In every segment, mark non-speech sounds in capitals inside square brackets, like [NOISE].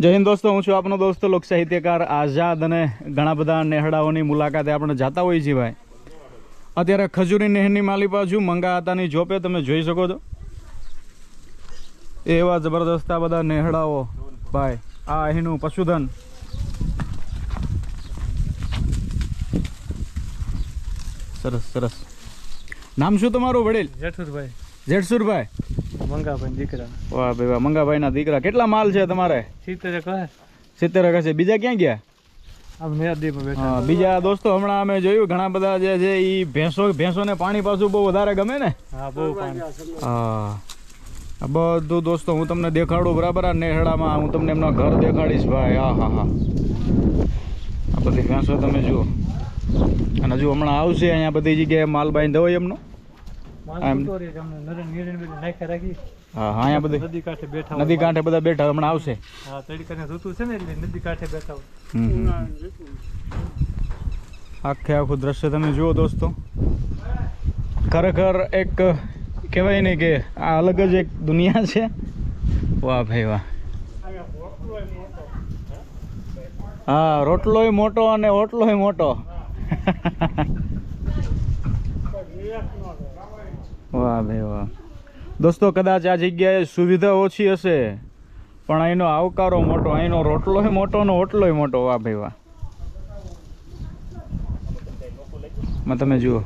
જય હિન્દ દોસ્તો હું છું આપનો દોસ્તો લોક સાહિત્યકાર આઝાદ અને ઘણા બધા નેહડાઓની મુલાકાતે આપણે જતા હોઈએ છીએ ભાઈ. અત્યારે ખજૂરી નહેરની માલી બાજુ મંગા હતાની જોપે તમે જોઈ શકો છો. એવા જબરદસ્ત આ બધા નેહડાઓ ભાઈ આ અહીંનું પશુધન. સરસ સરસ. નામ શું તમારું વડીલ? જેઠુરભાઈ. જેઠસુરભાઈ. મંગાભાઈ દીકરા. વાહ ભાઈ વાહ દીકરા. કેટલા માલ છે તમારે? સિત્તેર કહે સિત્તેર બીજા ક્યાં ગયા? બીજા દોસ્તો હમણાં અમે જોયું ઘણા બધા જે છે એ ભેંસો ભેંસોને પાણી પાછું બહુ વધારે ગમે ને? હા બહુ હા. આ બધું દોસ્તો હું તમને દેખાડું બરાબર આ નેહડામાં હું તમને એમના ઘર દેખાડીશ ભાઈ. હા હા હા. આ બધી ભેંસો તમે જુઓ. અને હજુ હમણાં આવશે અહીંયા બધી જગ્યાએ માલ બાંધો હોય એમનો. નદી કાંઠે બધા બેઠા હમણાં આવશે. હા તડકાને ઋતુ છે ને એટલે નદી કાંઠે બેઠા હોય. હમ, હમ, હમ. આખે આખું દ્રશ્ય તમે જુઓ દોસ્તો. ખરેખર એક કહેવાય ને કે આ અલગ જ એક દુનિયા છે. વાહ ભાઈ વાહ. હા રોટલોય મોટો અને ઓટલોય મોટો. વાહ ભાઈ વાહ. દોસ્તો, કદાચ આ જગ્યાએ સુવિધા ઓછી હશે, પણ અહીંનો આવકારો મોટો, અહીંનો રોટલોય મોટો નો ઓટલોય મોટો. વાહ ભાઈ વાહ. તમે જુઓ.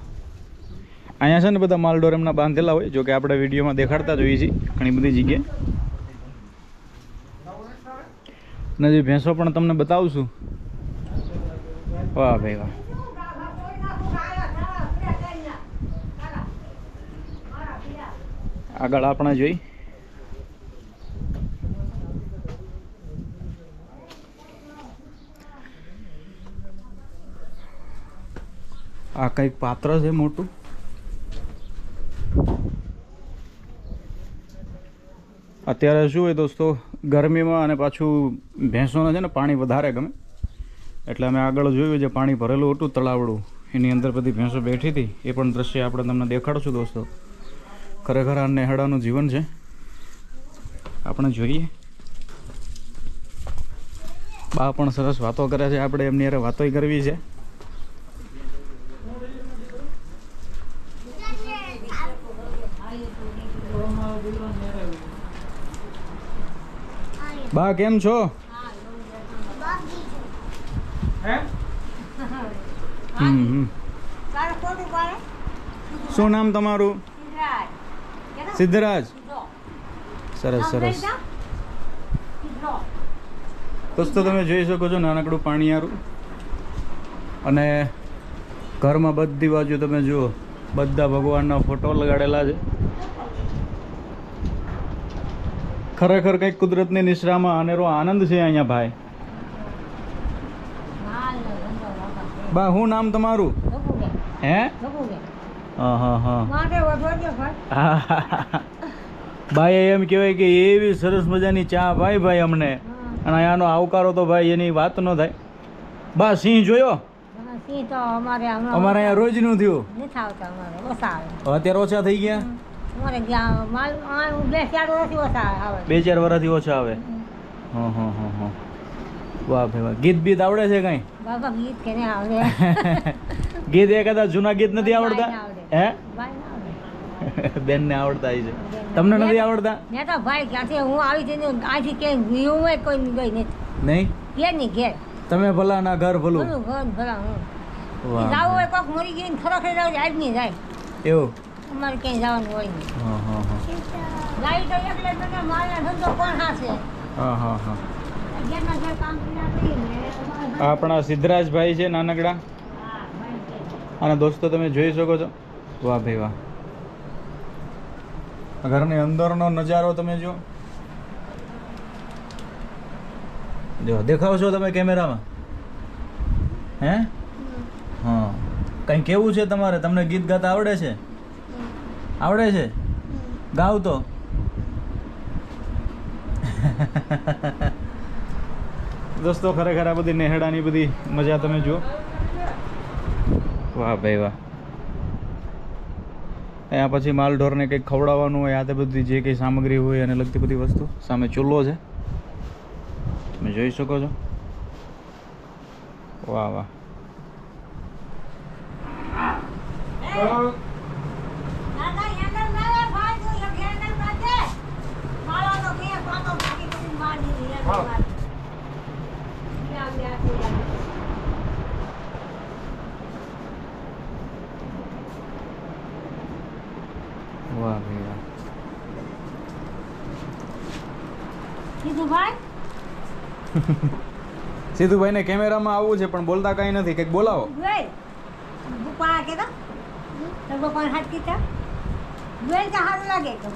અહીંયા છે ને બધા માલડોર એમના બાંધેલા હોય જો કે આપણે વિડીયોમાં દેખાડતા જોઈએ છીએ ઘણી બધી જગ્યાએ. અને ભેંસો પણ તમને બતાવશું વાહ ભાઈ વાહ. આગળ આપણે જોઈ. આ કંઈક પાત્ર છે મોટું. અત્યારે શું હોય દોસ્તો, ગરમીમાં અને પાછું ભેંસોને છે ને પાણી વધારે ગમે. એટલે અમે આગળ જોયું જે પાણી ભરેલું હતું તળાવડું, એની અંદર બધી ભેંસો બેઠી હતી. એ પણ દ્રશ્ય આપણે તમને દેખાડશું દોસ્તો. ખરેખર આ નેહડાનું જીવન છે. આપણે જોઈએ. બા પણ સરસ વાતો કરે છે. આપણે એમની અરે વાતોય કરવી છે. બા કેમ છો? શું નામ તમારું? સિદ્ધરાજ. સરસ સરસ. દોસ્તો તમે જોઈ શકો છો નાનકડું પાણીયારું. અને ઘરમાં બધી બાજુ તમે જુઓ બધા ભગવાનના ફોટો લગાડેલા છે. ખરેખર કંઈક કુદરતની નિશ્રામાં અનેરો આનંદ છે અહીંયા ભાઈ. બા શું નામ તમારું? હે? ભાઈ. [LAUGHS] એમ કહેવાય કે એવી સરસ મજાની ચા ભાઈ ભાઈ અમને. અને અહીંયાનો આવકારો તો ભાઈ એની વાત ન થાય. બા સિંહ જોયો? અમારે અહીંયા રોજ રોજનું થયું. અત્યારે ઓછા થઈ ગયા? બે ચાર વર્ષથી ઓછા આવે. હા હા હા હા વાહ ભાઈ વાહ. ગીત બીત આવડે છે કઈ? બાબા ગીત કે નહીં આવડે? [LAUGHS] ગીત એકાદા જૂના ગીત નથી આવડતા? હે? ભાઈ ને [LAUGHS] આવડતા છે તમને નથી આવડતા? મેં તો ભાઈ ક્યાંથી હું આવી જઈને આથી ક્યાંય ગયું કોઈ ગઈ નથી નહીં? કે ની ઘેર. તમે ભલા ના ઘર ભલું? ઘર ભલા હું. જાવું હોય કોક મરી ગઈ ખરો ખરી જાવ આજ નહીં જાય. એવું? અમારે ક્યાંય જવાનું હોય નહીં. હા હા હા. ગાડી તો એકલે તને માલના ધંધો કોણ હાશે હા હા હા. આપણા સિદ્ધરાજભાઈ છે નાનકડા. અને દોસ્તો તમે જોઈ શકો છો. વાહ ભાઈ વાહ. ઘરની અંદરનો નજારો તમે જો જો, દેખાવ છો તમે કેમેરામાં? હે? હા. કંઈ કેવું છે તમારે? તમને ગીત ગાતા આવડે છે? આવડે છે? ગાવ તો? [LAUGHS] દોસ્તો, ખરેખર આ બધી નેહડાની બધી મજા તમે જુઓ. વાહ ભાઈ વાહ. અહીંયા પછી માલ ઢોરને કંઈક ખવડાવવાનું હોય આ તે બધી જે કંઈ સામગ્રી હોય એને લગતી બધી વસ્તુ. સામે ચૂલો છે. તમે જોઈ શકો છો. વાહ વાહ. દાદા હેન્ડલ ના ભાઈ તું એક હેન્ડલ કાઢે મારો તો કે પાતો કાઢી કરી માર દીધી હેન્ડલ હા. માર. લ્યા, લ્યા, લ્યા. વાહ ભાઈ વાહ કીધું ભાઈ [LAUGHS] સીધુભાઈને કેમેરામાં આવવું છે પણ બોલતા કઈ નથી. કંઈક બોલાવો. બુપા કે તો બપા હાથ કીધા જોઈ કે સારું લાગે? તો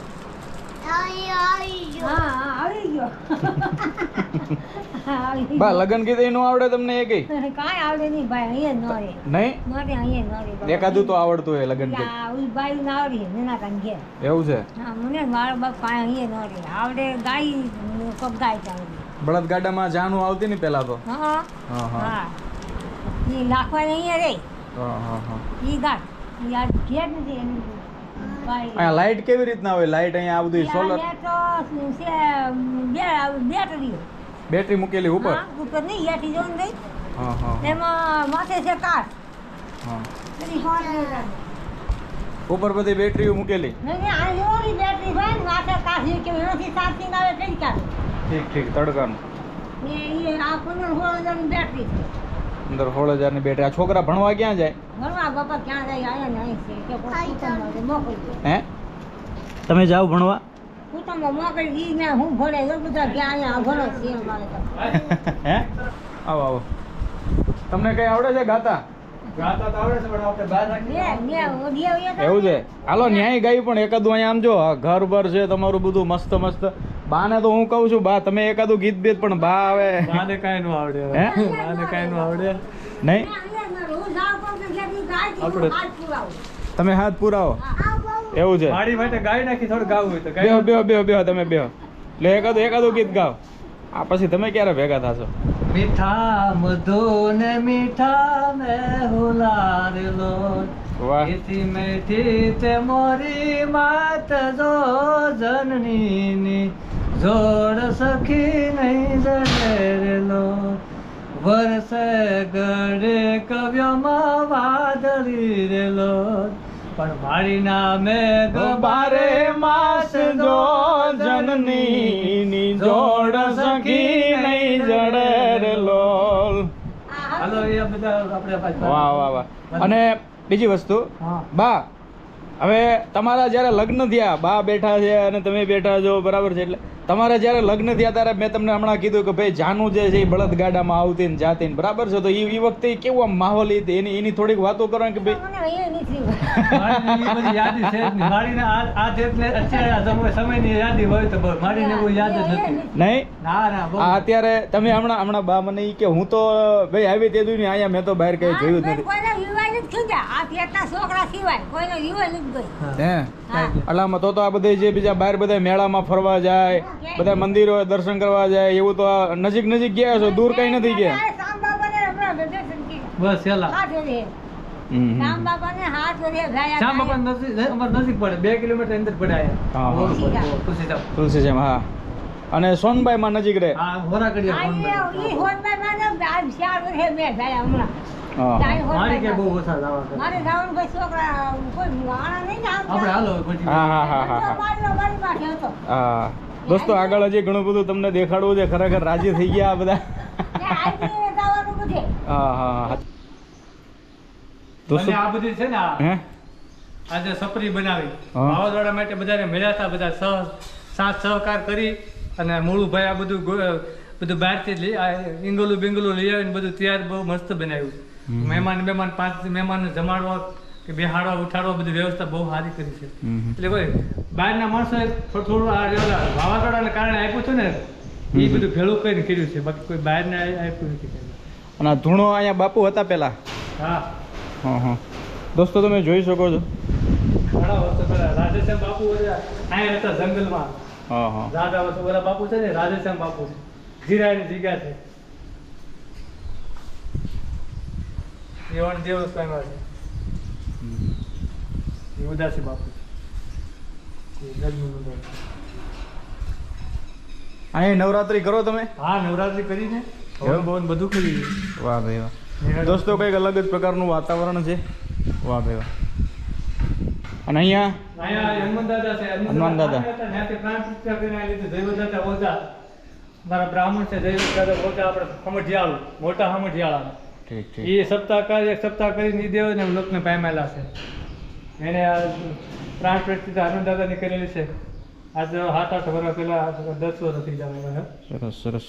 [LAUGHS] બા લગન કીધું એનું આવડે તમને એ કઈ? [LAUGHS] કાંઈ આવડે નહીં ભાઈ અહીંયા ન રે નહીં? મારે અહીંયા ન રે એકાદું તો આવડતું હોય લગન કે આ બાઈ ના આવડે ને કાન ઘેર. એવું છે? હા મને મારો બાપ કાઈ અહીંયા ન રે આવડે ગાય કબ ગાય ચાવડી બળદ ગાડામાં જાનું આવતી ને પેલા તો? હા હા. હા હા. એ લાખવા અહીંયા રે હા હા હા. એ ગાય. યાર ઘેર નથી એની અહીંયા લાઇટ કેવી રીતના હોય? લાઇટ અહીંયા આ બધું સોલર ત્યાં તો શું છે બે બેટરીઓ બેટરી મૂકેલી ઉપર? ઉપર નહીં યાથી જોન ગઈ. હા હા એમાં માથે છે કાચ. હા. ઉપર બધી બેટરીઓ મૂકેલી? નહીં આ જોરી બેટરી હોય ને માથે કાચ જે કે એનાથી ચાર્જિંગ આવે કઈ કાઢે ઠીક ઠીક તડકાનું. એ આ પંદર સોળ બેટરી છે. અંદર સોળ હજારની બેટરી. આ છોકરા ભણવા ક્યાં જાય? ઘરમાં બાપા ક્યાં જાય? આયા ને અહીં છે. કે કોઈ કુટુંબમાં મોકલી દે. હે? તમે જાઓ ભણવા? કુટુંબમાં મોકલી ઈ ને હું ભણે. બધા ક્યાં અહીંયા ભણો છે અમારે તો. હે? આવો આવો. તમને કઈ આવડે છે ગાતા? એવું છે? હાલો ન્યાય ગાય પણ એકાદું અહીંયા આમ જો ઘર બર છે તમારું બધું મસ્ત મસ્ત બાને તો હું કહું છું બા તમે એકાદું ગીત બીત પણ બા આવે. બાને કાંઈ ન આવડે. હે? બાને કાંઈ નું આવડે. નહીં? આપણે તમે હાથ પુરાવો. એવું છે. મારી માટે ગાઈ નાખી થોડું ગાવું હોય તો બેહો બેહો બેહો બેહો તમે બેહો. એટલે એકાદું એકાદું ગીત ગાઓ. આ પછી તમે ક્યારે ભેગા થશો? મીઠા મધુન મીઠા મે હુલાર લો. ઇતિ મેઠી તે મોરી માત જો જનની જોડ સખી નહીં જરેલો વરસે ગળે કવ્યમાં વાદળી રેલો પણ મારી નામે ગબારે માસ જો જનની જોડ સખી નહીં જડેલો હાલો એ બધા આપણે વાહ વાહ વાહ. અને બીજી વસ્તુ. બા હવે તમારા જ્યારે લગ્ન થયા બા બેઠા છે અને તમે બેઠા છો બરાબર છે એટલે? તમારા જ્યારે લગ્ન થયા ત્યારે મેં તમને હમણાં કીધું કે ભાઈ જાનું જે છે એ બળદગાડામાં આવતી ને જાતી ને બરાબર છે? તો એ એ વખતે કેવું આમ માહોલ ઈ હતી, એની એની થોડીક વાતો કરો કે ભાઈ મારીને ઈ બધી યાદી છે જ નહીં. મારીને આ- આ જેટલે અત્યારે આ સમય- સમયની યાદી હોય તો બસ. મારીને એવું યાદ જ નથી. નહીં ના ના બહુ. આ અત્યારે તમે હમણાં હમણાં બા મને ઈ કે હું તો ભાઈ આવી તે દુની અહીંયા મેં તો બહાર કઈ જોયું જ નથી. કોઈને વિવાહ નથી ખીજા આ પેટના છોકરા સિવાય કોઈને વિવાહ નથી ગઈ હા. અલામાં તો તો આ બધા જે બીજા બહાર બધા મેળામાં ફરવા જાય બધા મંદિરો દર્શન કરવા જાય એવું તો નજીક નજીક ગયા છો દૂર કઈ નથી ગયા. બસ છેલ્લા હાથ જોડે. હમ, હમ. શ્યામ બાબાને હાથ જોડે ગયા બાપા નજીક અમારે નજીક પડે બે કિલોમીટર અંદર પડે તુલસીધામ. હા. અને સોનબાઈ માં નજીક રહે. હા હોરાકડીયા મેં હમણાં. મારી કે બહુ ઓછા જવા મારે જવાનું કોઈ છોકરા કોઈ વાળા નહીં આવતા. આપણે હાલો પછી હા હા હા હા હા. દોસ્તો આગળ હજી ઘણું બધું તમને દેખાડવું છે. ખરેખર રાજી થઈ ગયા આ બધા. ને આવીને જવાનું બધે. હા હા હા. દોસ્તો આ બધી છે ને હે? આજે સપરી બનાવી. વાવાઝોડા માટે બધાને મળ્યા બધા સહ સાથ સહકાર કરી અને મૂળુભાઈ આ બધું બધું બહારથી લઈ આવીને બધું તૈયાર બહુ મસ્ત બનાવ્યું. મહેમાન મહેમાન પાંચ મહેમાનને જમાડવા કે બેહાડવા ઉઠાડવા બધી વ્યવસ્થા બહુ સારી કરી છે. એટલે ભાઈ બહારના માણસો થોડું થોડું આ વાવાઝોડાને કારણે આપ્યું હતું ને એ બધું ભેળું કરીને કર્યું છે. બાકી કોઈ બહારને આપ્યું નથી અને આ ધૂણો અહીંયા બાપુ હતા પેલા હા. હા હા. દોસ્તો તમે જોઈ શકો છો. ઘણા વર્ષો પહેલા રાધેશ્યામ બાપુ અહીંયા હતા જંગલમાં. હા હા. રાધા વર્ષો બધા બાપુ છે ને રાધેશ્યામ બાપુ. જીરાની જગ્યા છે. એવણ દેવ સ્વામી છે એ ઉદાસી બાપુ. અહીંયા નવરાત્રી કરો તમે? હા નવરાત્રી એવું? હવન ભવન બધું કરી વાહ ભાઈ વાહ. દોસ્તો કંઈક અલગ જ પ્રકારનું વાતાવરણ છે. વાહ ભાઈ વાહ. અને અહીંયા? હનુમાન દાદા છે હનુમાન દાદા. દૈવ મારા બ્રાહ્મણ છે દૈવ દાદા ઓઝા આપણે ખમઢિયાળું મોટા સમજિયાળા ઠીક ઠીક. એ સપ્તાહ કાર્ય સપ્તાહ કરીને ઈ દેવને લોકને પામેલા છે. એને આ પ્રાણ પ્રતિષ્ઠા હનુમાન દાદાની કરેલી છે. આજે સાત આઠ વર્ષ પહેલા દસ વર્ષ થઈ જવા સરસ સરસ.